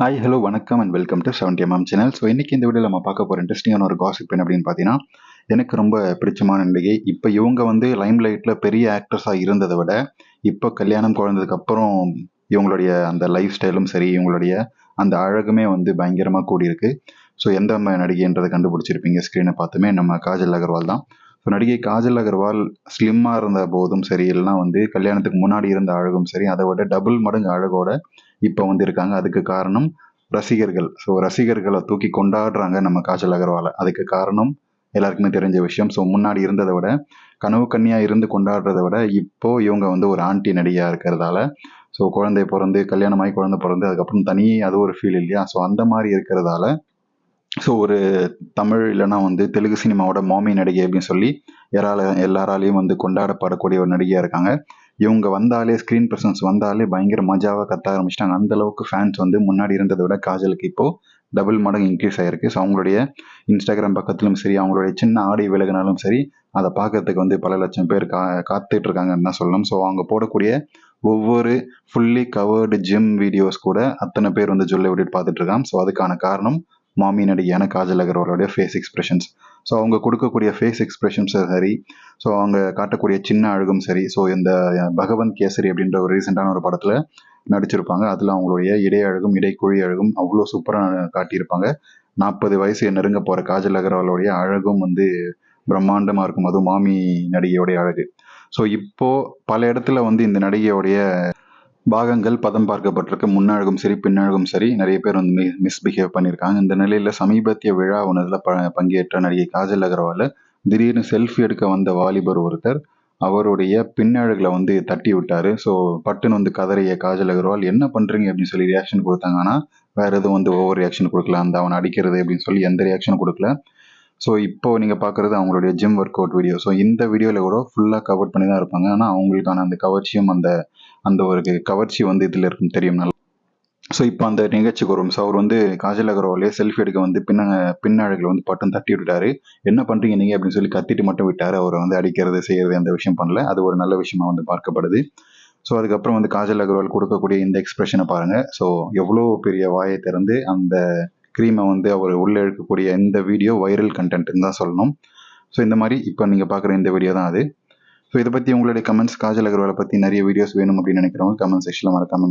Hi hello வணக்கம் and welcome to seventy MM channel so இன்றைக்கி இந்த வீடியோவில் நம்ம பார்க்க போகிற இன்ட்ரெஸ்டிங்கான ஒரு காசிப் பெண் அப்படின்னு பார்த்தீங்கன்னா எனக்கு ரொம்ப பிடிச்சமான நடிகை. இப்போ இவங்க வந்து லைம் லைட்டில் பெரிய ஆக்ட்ரஸாக இருந்ததை விட இப்போ கல்யாணம் குழந்ததுக்கப்புறம் இவங்களுடைய அந்த லைஃப் ஸ்டைலும் சரி இவங்களுடைய அந்த அழகுமே வந்து பயங்கரமாக கூடியிருக்கு. ஸோ எந்த நடிகைன்றதை கண்டுபிடிச்சிருப்பீங்க? ஸ்க்ரீனை பார்த்துமே நம்ம காஜல் அகர்வால் தான். ஸோ நடிகை காஜல் அகர்வால் ஸ்லிம்மாக இருந்த போதும் சரி இல்லைனா வந்து கல்யாணத்துக்கு முன்னாடி இருந்த அழகும் சரி அதை விட டபுள் மடங்கு அழகோட இப்போ வந்து இருக்காங்க அதுக்கு காரணம் ரசிகர்கள். ஸோ ரசிகர்களை தூக்கி கொண்டாடுறாங்க நம்ம காஜல் அகர்வாலை. அதுக்கு காரணம் எல்லாருக்குமே தெரிஞ்ச விஷயம். ஸோ முன்னாடி இருந்ததை விட கனவு கன்னியாக இருந்து கொண்டாடுறதை விட இப்போ இவங்க வந்து ஒரு ஆண்டி நடிகையாக இருக்கிறதால ஸோ குழந்தை பிறந்து கல்யாணமாகி குழந்தை பிறந்து அதுக்கப்புறம் தனி அது ஒரு ஃபீல் இல்லையா? ஸோ அந்த மாதிரி இருக்கிறதால ஸோ ஒரு தமிழ் இல்லைன்னா வந்து தெலுங்கு சினிமாவோட மாமி நடிகை அப்படின்னு சொல்லி யாரால எல்லாராலையும் வந்து கொண்டாடப்படக்கூடிய ஒரு நடிகையாக இருக்காங்க. இவங்க வந்தாலே ஸ்க்ரீன் ப்ரெசன்ஸ் வந்தாலே பயங்கர மஜாவாக கத்த ஆரம்பிச்சிட்டாங்க. அந்த அளவுக்கு ஃபேன்ஸ் வந்து முன்னாடி இருந்ததை விட காஜலுக்கு இப்போது டபுள் மடங்கு இன்க்ரீஸ் ஆகிருக்கு ஸோ அவங்களுடைய இன்ஸ்டாகிராம் பக்கத்திலும் சரி அவங்களுடைய சின்ன ஆடி விலகினாலும் சரி அதை பார்க்கறதுக்கு வந்து பல லட்சம் பேர் கா காத்துட்டு இருக்காங்கன்னு தான் சொல்லணும். ஸோ அவங்க போடக்கூடிய ஒவ்வொரு ஃபுல்லி கவர்டு ஜிம் வீடியோஸ் கூட அத்தனை பேர் வந்து ஜுல்லை விட்டுட்டு பார்த்துட்டு இருக்காங்க ஸோ அதுக்கான காரணம் மாமி நடிகையான காஜல் அகர்வாலோடைய ஃபேஸ் எக்ஸ்பிரஷன்ஸ் ஸோ அவங்க கொடுக்கக்கூடிய ஃபேஸ் எக்ஸ்பிரஷன்ஸும் சரி. ஸோ அவங்க காட்டக்கூடிய சின்ன அழகும் சரி. ஸோ இந்த பகவந்த் கேசரி அப்படின்ற ஒரு ரீசெண்டான ஒரு படத்தில் நடிச்சிருப்பாங்க. அதில் அவங்களுடைய இடை அழகும் இடைக்குழி அழகும் அவ்வளோ சூப்பராக காட்டியிருப்பாங்க. நாற்பது வயசு நெருங்க போகிற காஜல் அகர்வாலோடைய அழகும் வந்து பிரம்மாண்டமாக இருக்கும். அதுவும் மாமி நடிகையோடைய அழகு. ஸோ இப்போது பல இடத்துல வந்து இந்த நடிகையோடைய பாகங்கள் பதம் பார்க்கப்பட்டிருக்கு. முன்னழகும் சரி பின்னழகும் சரி. நிறைய பேர் வந்து மி மிஸ்பிஹேவ் பண்ணியிருக்காங்க. இந்த நிலையில் சமீபத்திய விழா ஒன்றதில் ப பங்கேற்ற நடிகை காஜல் அகர்வாலை திடீர்னு செல்ஃபி எடுக்க வந்த வாலிபர் ஒருத்தர் அவருடைய பின்னழகில் வந்து தட்டி விட்டார். ஸோ பட்டுன்னு வந்து கதறைய காஜல் அகர்வால் என்ன பண்ணுறீங்க அப்படின்னு சொல்லி ரியாக்ஷன் கொடுத்தாங்க. ஆனால் வேறு எதுவும் வந்து ஓவர் ரியாக்ஷன் கொடுக்கல. அந்த அவனை அடிக்கிறது அப்படின்னு சொல்லி எந்த ரியாக்ஷனும் கொடுக்கல. ஸோ இப்போ நீங்கள் பார்க்குறது அவங்களுடைய gym workout video so இந்த வீடியோவில் கூட ஃபுல்லாக கவர் பண்ணி தான் இருப்பாங்க. ஆனால் அவங்களுக்கான அந்த கவர்ச்சியும் அந்த அந்த ஒரு கவர்ச்சி வந்து இதில் இருக்கும் தெரியும். நல்லா. ஸோ இப்போ அந்த நிகழ்ச்சிக்கு வரும். ஸோ அவர் வந்து காஜல் அகர்வாலே செல்ஃபி எடுக்க வந்து பின்ன பின்னழகில் வந்து பட்டம் தட்டி விட்டாரு என்ன பண்ணுறீங்க நீங்கள் அப்படின்னு சொல்லி கத்திட்டு மட்டும் விட்டார். அவரை வந்து அடிக்கிறது செய்கிறது அந்த விஷயம் பண்ணல. அது ஒரு நல்ல விஷயமா வந்து பார்க்கப்படுது. ஸோ அதுக்கப்புறம் வந்து காஜல் அகர்வால் கொடுக்கக்கூடிய இந்த எக்ஸ்பிரஷனை பாருங்கள் ஸோ எவ்வளோ பெரிய வாயை திறந்து அந்த ஸ்க்ரீமை வந்து அவர் உள்ளே எடுக்கக்கூடிய இந்த வீடியோ வைரல் கண்டென்ட்னு தான் சொல்லணும். ஸோ இந்த மாதிரி இப்போ நீங்கள் பார்க்குற இந்த வீடியோ தான் அது. ஸோ இதை பற்றி உங்களுடைய கமெண்ட்ஸ் காஜல் அகர்வாலை பற்றி நிறைய வீடியோஸ் வேணும் அப்படின்னு நினைக்கிறவங்க கமெண்ட் செக்ஷனில் மறக்காமல்